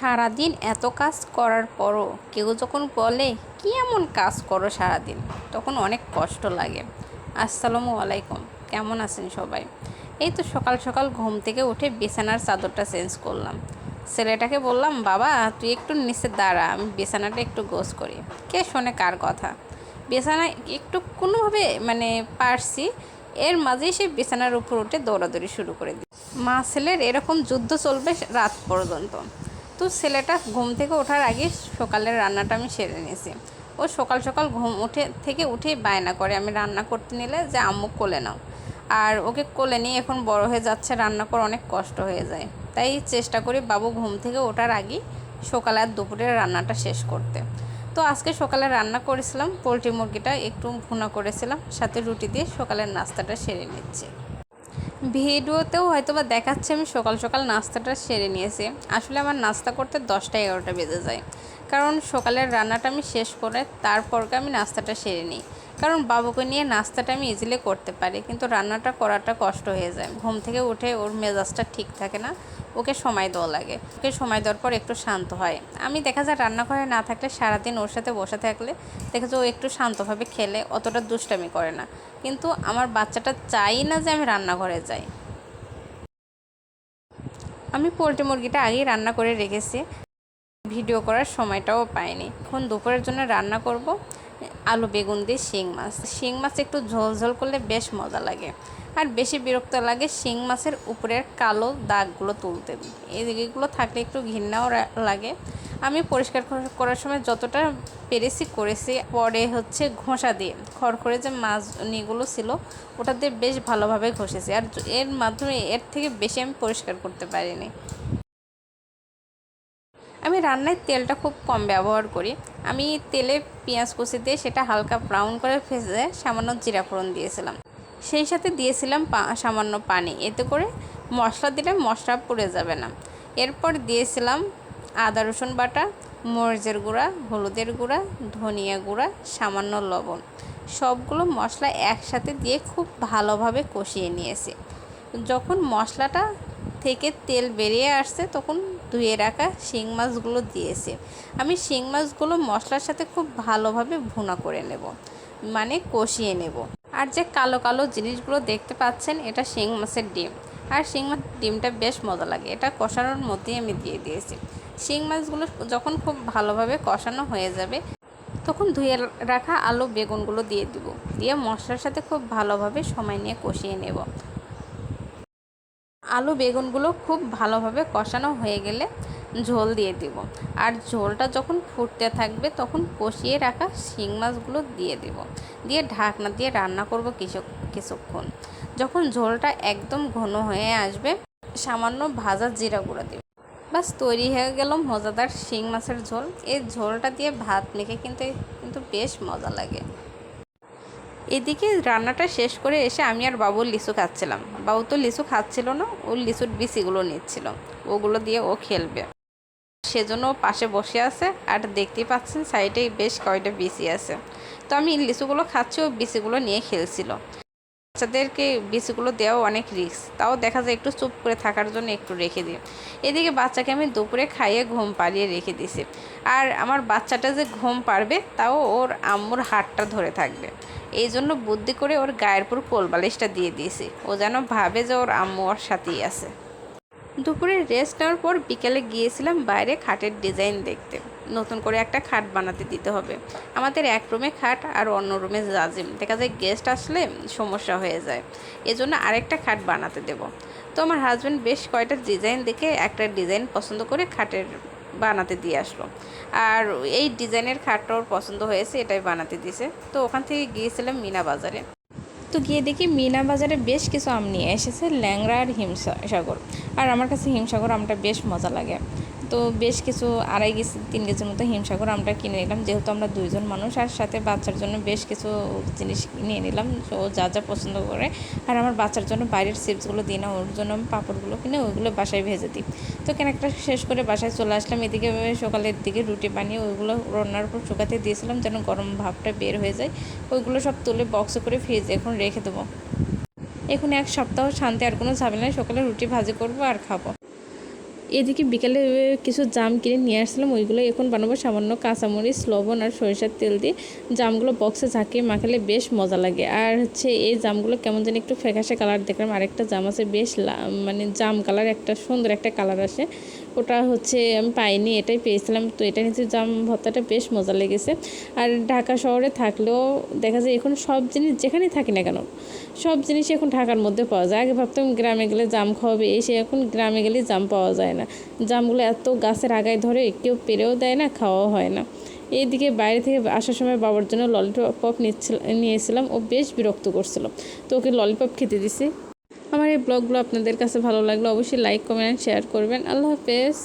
সারাদিন এত কাজ করার পরও কেউ যখন বলে, কি এমন কাজ করো সারাদিন? তখন অনেক কষ্ট লাগে। আসসালামু আলাইকুম, কেমন আছেন সবাই? এই তো সকাল সকাল ঘুম থেকে উঠে বিছানার চাদরটা চেঞ্জ করলাম। ছেলেটাকে বললাম, বাবা, তুই একটু নিচে দাঁড়া, আমি বিছানাটা একটু গোস করি। কে শোনে কার কথা? বিছানা একটু কোনোভাবে মানে পারছি, এর মাঝেই সে বিছানার উপর উঠে দৌড়াদৌড়ি শুরু করে দিই মা ছেলের এরকম যুদ্ধ চলবে রাত পর্যন্ত। তো ছেলেটা ঘুম থেকে ওঠার আগে সকালের রান্নাটা আমি সেরে নিয়েছি। ও সকাল সকাল ঘুম উঠে, থেকে উঠেই বায়না করে, আমি রান্না করতে নিলে যে আম্মু কোলে নাও। আর ওকে কোলে নিয়ে এখন বড় হয়ে যাচ্ছে, রান্না করা অনেক কষ্ট হয়ে যায়। তাই চেষ্টা করি বাবু ঘুম থেকে ওঠার আগেই সকালে আর দুপুরের রান্নাটা শেষ করতে। তো আজকে সকালে রান্না করেছিলাম, পোলট্রি মুরগিটা একটু ভুনা করেছিলাম, সাথে রুটি দিয়ে সকালের নাস্তাটা সেরে নিচ্ছি। ভিডিওতেও হয়তো বা দেখাচ্ছে আমি সকাল সকাল নাস্তাটা সেরে নিয়েছি। আসলে আমার নাস্তা করতে দশটা এগারোটা বেজে যায়। কারণ সকালের রান্নাটা আমি শেষ করে তারপরকে আমি নাস্তাটা সেরে নিই। কারণ বাবুকে নিয়ে নাস্তাটা আমি ইজিলি করতে পারি, কিন্তু রান্নাটা করাটা কষ্ট হয়ে যায়। ঘুম থেকে উঠে ওর মেজাজটা ঠিক থাকে না। ওকে সময় দেওয়া লাগে। ওকে সময় দেওয়ার পর একটু শান্ত হয়। আমি দেখা যায় রান্নাঘরে না থাকলে সারাদিন ওর সাথে বসে থাকলে দেখা যায় ও একটু শান্তভাবে খেলে, অতটা দুষ্টামি করে না। কিন্তু আমার বাচ্চাটা চাই না যে আমি রান্নাঘরে যাই। আমি পোলট্রি মুরগিটা আগেই রান্না করে রেখেছি। ভিডিও করার সময়টাও পাইনি। এখন দুপুরের জন্য রান্না করব। আলু, বেগুন দিয়ে শিং মাছ। শিং মাছ একটু ঝোল ঝোল করলে বেশ মজা লাগে। আর বেশি বিরক্ত লাগে শিং মাছের উপরের কালো দাগগুলো তুলতে। এইগুলো থাকলে একটু ঘৃণাও লাগে। আমি পরিষ্কার করার সময় যতটা পেরেছি করেছি। পরে হচ্ছে ঘষা দিয়ে। খড়খড়ে যে মাছ নিগুলো ছিল, ওটা দিয়ে বেশ ভালোভাবে ঘষেছি। আর এর মাধ্যমে এর থেকে বেশি আমি পরিষ্কার করতে পারিনি। রান্নায় তেলটা খুব কম ব্যবহার করি। আমি তেলে পেঁয়াজ কুচি দিয়ে সেটা হালকা ব্রাউন করে ভেজে সামান্য জিরা ফোড়ন দিয়েছিলাম। সেই সাথে দিয়েছিলাম সামান্য পানি। এতে করে মশলা দিলে মশলা পুড়ে যাবে না। এরপর দিয়েছিলাম আদা, রসুন বাটা, মরিচের গুঁড়া, হলুদের গুঁড়া, ধনিয়া গুঁড়া, সামান্য লবণ। সবগুলো মশলা একসাথে দিয়ে খুব ভালোভাবে কষিয়ে নিয়েছি। যখন মশলাটা থেকে তেল বেরিয়ে আসছে, তখন ধুয়ে রাখা শিং মাছগুলো দিয়েছি। আমি শিং মাছগুলো মশলার সাথে খুব ভালোভাবে ভুনা করে নেব মানে কষিয়ে নেব। আর যে কালো কালো জিনিসগুলো দেখতে পাচ্ছেন, এটা শিং মাছের ডিম। আর শিং মাছ ডিমটা বেশ মজা লাগে, এটা কষানোর মধ্যেই আমি দিয়ে দিয়েছি। শিং মাছগুলো যখন খুব ভালোভাবে কষানো হয়ে যাবে, তখন ধুয়ে রাখা আলু, বেগুনগুলো দিয়ে দিব। দিয়ে মশলার সাথে খুব ভালোভাবে সময় নিয়ে কষিয়ে নেব। আলু বেগুনগুলো খুব ভালোভাবে কষানো হয়ে গেলে ঝোল দিয়ে দিব। আর ঝোলটা যখন ফুটতে থাকবে তখন কষিয়ে রাখা শিং মাছগুলো দিয়ে দেব। দিয়ে ঢাকনা দিয়ে রান্না করব কিছু কিছুক্ষণ। যখন ঝোলটা একদম ঘন হয়ে আসবে, সামান্য ভাজা জিরা গুঁড়া দেব। বাস তৈরি হয়ে গেল মজাদার শিং মাছের ঝোল। এই ঝোলটা দিয়ে ভাত মেখে কিন্তু কিন্তু বেশ মজা লাগে। এদিকে রান্নাটা শেষ করে এসে আমি আর বাবুর লিচু খাচ্ছিলাম। বাবু তো লিচু খাচ্ছিল না, ও লিচুর বিচিগুলো নিচ্ছিল। ওগুলো দিয়ে ও খেলবে। সেজন্য ও পাশে বসে আছে আর দেখতেই পাচ্ছেন সাইডে বেশ কয়টা বিচি আছে। তো আমি লিচুগুলো খাচ্ছি, ও বিচিগুলো নিয়ে খেলছিল। বাচ্চাদেরকে বিচিগুলো দেওয়া অনেক রিস্ক তাও দেখা যায় একটু চুপ করে থাকার জন্য একটু রেখে দিই। এদিকে বাচ্চাকে আমি দুপুরে খাইয়ে ঘুম পাড়িয়ে রেখে দিছি আর আমার বাচ্চাটা যে ঘুম পারবে তাও ওর আম্মুর হাতটা ধরে থাকবে। এই জন্য বুদ্ধি করে ওর গায়ের পুরো কোলবালিশটা দিয়ে দিয়েছি। ও যেন ভাবে যে ওর আম্মু ওর সাথেই আছে। দুপুরে রেস্ট নেওয়ার পর বিকেলে গিয়েছিলাম বাইরে খাটের ডিজাইন দেখতে। নতুন করে একটা খাট বানাতে দিতে হবে। আমাদের এক রুমে খাট আর অন্য রুমে জাজিম। দেখা যায় গেস্ট আসলে সমস্যা হয়ে যায়। এজন্য আরেকটা খাট বানাতে দেব। তো আমার হাজব্যান্ড বেশ কয়টা ডিজাইন দেখে একটা ডিজাইন পছন্দ করে খাটের বানাতে দিয়ে আসলো। আর এই ডিজাইনের খাটটা ওর পছন্দ হয়েছে, এটাই বানাতে দিছে তো ওখান থেকে গিয়েছিলাম মিনা বাজারে। তো গিয়ে দেখি মিনা বাজারে বেশ কিছু আম নিয়ে এসেছে, ল্যাংড়া আর হিমসাগর। আর আমার কাছে হিমসাগর আমটা বেশ মজা লাগে। তো বেশ কিছু আড়াই কেজি, তিন কেজির মতো হিমসাগর আমরা কিনে নিলাম। যেহেতু আমরা দুইজন মানুষ, আর সাথে বাচ্চার জন্য বেশ কিছু জিনিস নিয়ে নিলাম। ও যা যা পছন্দ করে। আর আমার বাচ্চার জন্য বাইরের চিপসগুলো দিই না, ওর জন্য আমি পাঁপড়গুলো কিনে ওইগুলো বাসায় ভেজে দিই। তো কেনাকাটা শেষ করে বাসায় চলে আসলাম। এদিকে সকালের দিকে রুটি বানিয়ে ওইগুলো রান্নার উপর শুকাতে দিয়েছিলাম যেন গরম ভাবটা বের হয়ে যায়। ওইগুলো সব তুলে বক্সে করে ফ্রিজে এখন রেখে দেবো। এখন এক সপ্তাহ শান্তি, আর কোনো ঝামেলা সকালে রুটি ভাজি করব আর খাব। এদিকে বিকালে কিছু জাম কিনে নিয়ে আসছিলাম, ওইগুলো এখন বানাবো। সামান্য কাঁচামরিচ, লবণ আর সরিষার তেল দিয়ে। জামগুলো বক্সে ঝাঁকিয়ে মাখালে বেশ মজা লাগে। আর হচ্ছে এই জামগুলো কেমন যেন একটু ফ্যাকাশে কালার দেখলাম। আরেকটা জাম আছে, বেশ মানে জাম কালার একটা সুন্দর একটা কালার আসে। ওটা হচ্ছে আমি পাইনি, এটাই পেয়েছিলাম। তো এটা নিচে জাম ভর্তাটা বেশ মজা লেগেছে। আর ঢাকা শহরে থাকলেও দেখা যায় এখন সব জিনিস যেখানেই থাকি না কেন, সব জিনিস এখন ঢাকার মধ্যে পাওয়া যায়। আগে ভাবতাম গ্রামে গেলে জাম খাওয়াবে, এসে এখন গ্রামে গেলে জাম পাওয়া যায় না। জামগুলো এত গাছের আগায় ধরে কেউ পেরেও দেয় না, খাওয়াও হয় না। এইদিকে বাইরে থেকে আসার সময় বাবার জন্য ললিপপ নিয়েছিলাম। ও বেশ বিরক্ত করছিল। তো ওকে ললিপপ খেতে দিছি। আমার এই ব্লগগুলো আপনাদের কাছে ভালো লাগলে অবশ্যই লাইক, কমেন্ট শেয়ার করবেন। আল্লাহ হাফেজ।